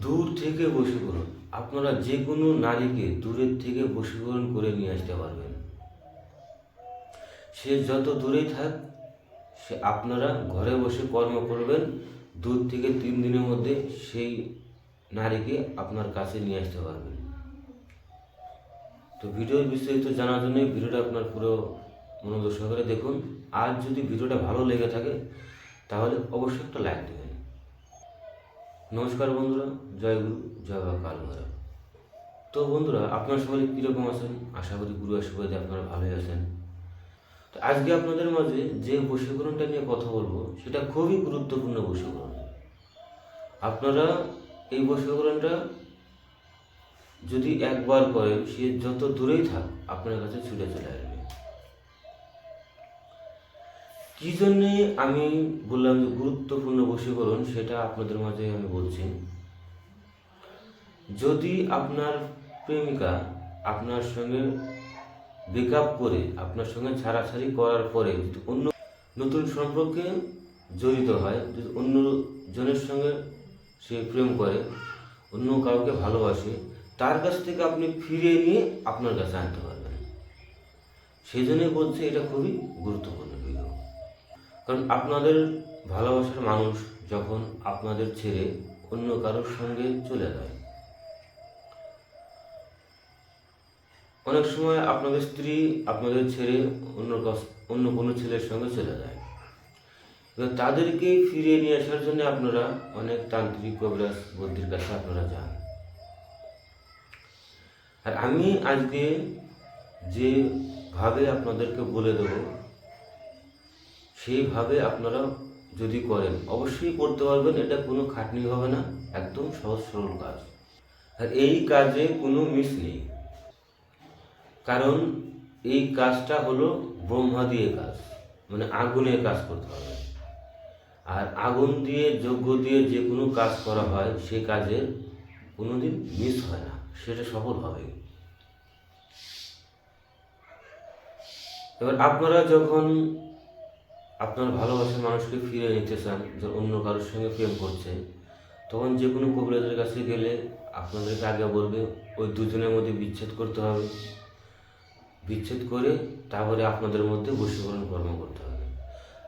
দূর থেকে বশীকরণ। আপনারা যে কোনো নারীকে দূরের থেকে বশীকরণ করে নিয়ে আসতে পারবেন। সে যত দূরেই থাক, সে আপনারা ঘরে বসে কর্ম করবেন। দূর থেকে তিন দিনের মধ্যে সেই নারীকে আপনার কাছে নিয়ে আসতে পারবেন। তো ভিডিওর বিস্তারিত জানার জন্য ভিডিওটা আপনার পুরো মনোযোগ সহকারে দেখুন। আর যদি ভিডিওটা ভালো লেগে থাকে, তাহলে অবশ্যই একটা লাইক দেবেন। নমস্কার বন্ধুরা, জয় গুরু, জয় বাবা কাল। তো বন্ধুরা, আপনারা সবাই কীরকম আছেন? আশা করি গুরু আশীর্বাদে আপনারা ভালোই আছেন। তো আজকে আপনাদের মাঝে যে বশীকরণটা নিয়ে কথা বলব, সেটা খুবই গুরুত্বপূর্ণ বশীকরণ। আপনারা এই বশীকরণটা যদি একবার করেন, সে যত দূরেই থাক, আপনার কাছে ছুটে চলে আসবে। কি জন্যে আমি বললাম যে গুরুত্বপূর্ণ বশীকরণ, সেটা আপনাদের মাঝে আমি বলছি। যদি আপনার প্রেমিকা আপনার সঙ্গে ব্রেকআপ করে, আপনার সঙ্গে ছাড়াছাড়ি করার পরে যদি অন্য নতুন সম্পর্কে জড়িত হয়, যদি অন্য জনের সঙ্গে সে প্রেম করে, অন্য কাউকে ভালোবাসে, তার কাছ থেকে আপনি ফিরিয়ে নিয়ে আপনার কাছে আনতে পারবেন। সেই জন্যই বলছি এটা খুবই গুরুত্বপূর্ণ ভিডিও কারণ আপনাদের ভালোবাসার মানুষ যখন আপনাদের ছেড়ে অন্য কারোর সঙ্গে চলে যায়। অনেক সময় আপনাদের স্ত্রী আপনাদের ছেড়ে অন্য অন্য কোনো ছেলের সঙ্গে চলে যায়। এবার তাদেরকে ফিরিয়ে নিয়ে আসার জন্য আপনারা অনেক তান্ত্রিক কবিরাজ বুদ্ধির কাছে আপনারা যান। আর আমি আজকে যেভাবে আপনাদেরকে বলে দেব সেইভাবে আপনারা যদি করেন, অবশ্যই করতে পারবেন। এটা কোনো খাটনি হবে না, একদম সহজ সরল কাজ। আর এই কাজে কোনো মিস নেই। কারণ এই কাজটা হলো ব্রহ্মা দিয়ে কাজ মানে আগুনের কাজ করতে হবে। আর আগুন দিয়ে, যজ্ঞ দিয়ে যে কোনো কাজ করা হয়, সে কাজের কোনোদিন মিস হয় না। সেটা সফল হবে এবার আপনারা যখন আপনার ভালোবাসার মানুষকে ফিরে নিতে চান, যে অন্য কারোর সঙ্গে প্রেম করছে, তখন যে কোনো কবিরাজের কাছে গেলে আপনাদেরকে আগে বলবে, ওই দুজনের মধ্যে বিচ্ছেদ করতে হবে। বিচ্ছেদ করে তারপরে আপনাদের মধ্যে বশীকরণ কর্ম করতে হবে।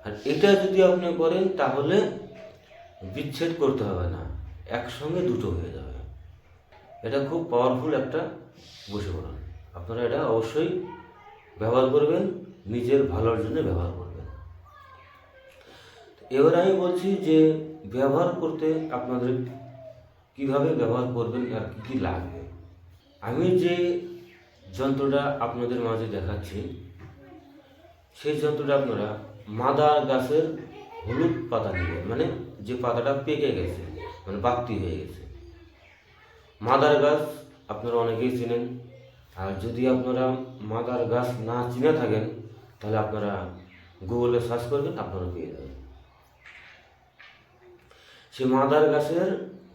আর এটা যদি আপনি করেন, তাহলে বিচ্ছেদ করতে হবে না, একসঙ্গে দুটো হয়ে যাবে। এটা খুব পাওয়ারফুল একটা বশীকরণ। আপনারা এটা অবশ্যই ব্যবহার করবেন, নিজের ভালোর জন্য ব্যবহার করবেন। এবার আমি বলছি যে ব্যবহার করতে আপনাদের কীভাবে ব্যবহার করবেন আর কী কী লাগবে। আমি যে যন্ত্রটা আপনাদের মাঝে দেখাচ্ছি, সেই যন্ত্রটা আপনারা মাদার গাছের হলুদ পাতা নেবেন মানে যে পাতাটা পেকে গেছে মানে বাতি হয়ে গেছে। মাদার গাছ আপনারা অনেকেই চেনেন, আর যদি আপনারা মাদার গাছ না চিনে থাকেন, তাহলে আপনারা গুগলে সার্চ করবেন, আপনারা পেয়ে যাবেন। সেই মাদার গাছের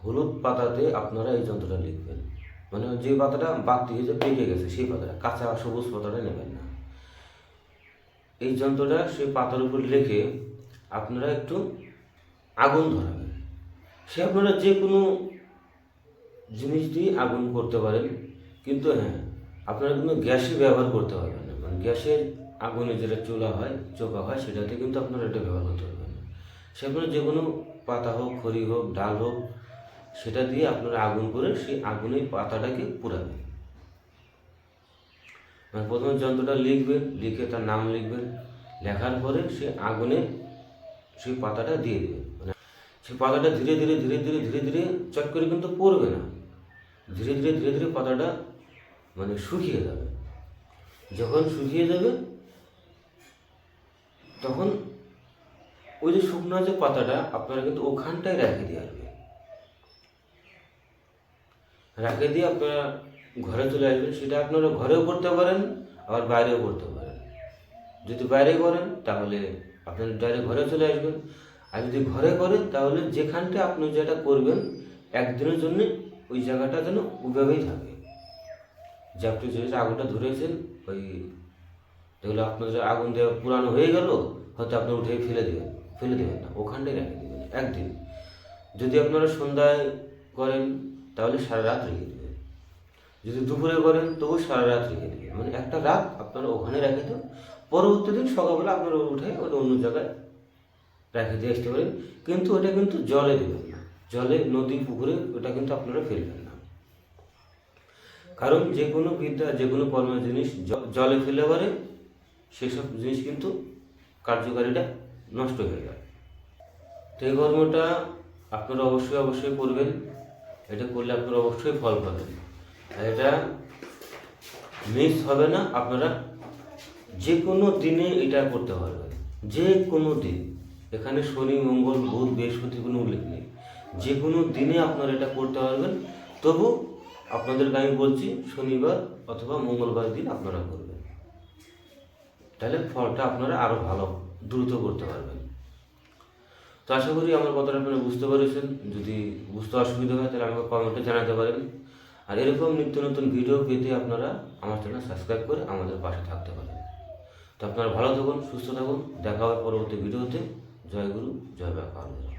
হলুদ পাতাতে আপনারা এই যন্ত্রটা লিখবেন। মানে যে পাতাটা বাদ দিয়ে যে পেকে গেছে, সেই পাতাটা, কাঁচা সবুজ পাতাটা নেবেন না। এই যন্ত্রটা সেই পাতার উপর লিখে আপনারা একটু আগুন ধরাবেন। সে আপনারা যে কোনো জিনিস দিয়ে আগুন করতে পারেন, কিন্তু হ্যাঁ আপনারা কিন্তু গ্যাসে ব্যবহার করতে পারবেন না। মানে গ্যাসের আগুনে যেটা চুলা হয় চোকা হয়, সেটাতে কিন্তু আপনারা এটা ব্যবহার করতে পারবেন। না সে আপনারা যে কোনো পাতা হোক, খড়ি হোক, ডাল হোক, সেটা দিয়ে আপনারা আগুন করে সেই আগুনের পাতাটাকে পুরাবেন মানে প্রথমে যন্ত্রটা লিখবেন, লিখে তার নাম লিখবেন, লেখার পরে সে আগুনে সেই পাতাটা দিয়ে দেবেন। মানে সেই পাতাটা ধীরে ধীরে ধীরে ধীরে ধীরে ধীরে চট করে কিন্তু পড়বে না। ধীরে ধীরে ধীরে ধীরে পাতাটা মানে শুকিয়ে যাবে। যখন শুকিয়ে যাবে, তখন ওই যে শুকনো যে পাতাটা, আপনারা কিন্তু ওখানটায় রেখে দিয়ে আসবে রেখে দিয়ে আপনারা ঘরে চলে আসবেন। সেটা আপনারা ঘরেও করতে পারেন, আবার বাইরেও করতে পারেন। যদি বাইরে করেন, তাহলে আপনারা ডাইরেক্ট ঘরে চলে আসবেন। আর যদি ঘরে করেন, তাহলে যেখানটা আপনি যেটা করবেন, একদিনের জন্য ওই জায়গাটা যেন ওইভাবেই থাকে। যে আপনি যে আগুনটা ধরেছেন, ওই যেগুলো আপনার যে আগুন দেওয়া পুরানো হয়ে গেল, হয়তো আপনি উঠে ফেলে দেবেন। ফেলে দেবেন না, ওখানটাই রেখে দেবেন, একদিন। যদি আপনারা সন্ধ্যায় করেন, তাহলে সারা রাত রেখে দেবেন। যদি দুপুরে করেন তবু সারা রাত রেখে দেবে মানে একটা রাত আপনারা ওখানে রেখে দেন, পরবর্তী দিন সকালবেলা আপনারা উঠে ওটা অন্য জায়গায় রেখে দিয়ে আসতে পারেন। কিন্তু ওটা কিন্তু জলে দেবেন না। জলে নদী, পুকুরে ওটা কিন্তু আপনারা ফেলবেন না। কারণ যে কোনো বিদ্যা, যে কোনো কর্মের জিনিস জলে ফেলে পারে সেসব জিনিস কিন্তু কার্যকারিতা নষ্ট হয়ে যায়। তো এই কর্মটা আপনারা অবশ্যই অবশ্যই করবেন এটা করলে আপনারা অবশ্যই ফল পাবেন। আর এটা মিস হবে না, আপনারা যে কোনো দিনে এটা করতে পারবেন। যে কোনো দিন। এখানে শনি, মঙ্গল, বুধ, বৃহস্পতি কোনো উল্লেখ নেই। যে কোনো দিনে আপনারা এটা করতে পারবেন। তবু আপনাদেরকে আমি বলছি, শনিবার অথবা মঙ্গলবার দিন আপনারা করবেন। তাহলে ফলটা আপনারা আরও ভালো দ্রুত করতে পারবেন। তো আশা করি আমার কথাটা আপনারা বুঝতে পেরেছেন। যদি বুঝতে অসুবিধা হয়, তাহলে আমাকে কমেন্টে জানাতে পারেন। আর এরকম নিত্য নতুন ভিডিও পেতে আপনারা আমার চ্যানেল সাবস্ক্রাইব করে আমাদের পাশে থাকতে পারেন। তো আপনারা ভালো থাকুন, সুস্থ থাকুন। দেখা হবে পরবর্তী ভিডিওতে জয় গুরু, জয় বাবা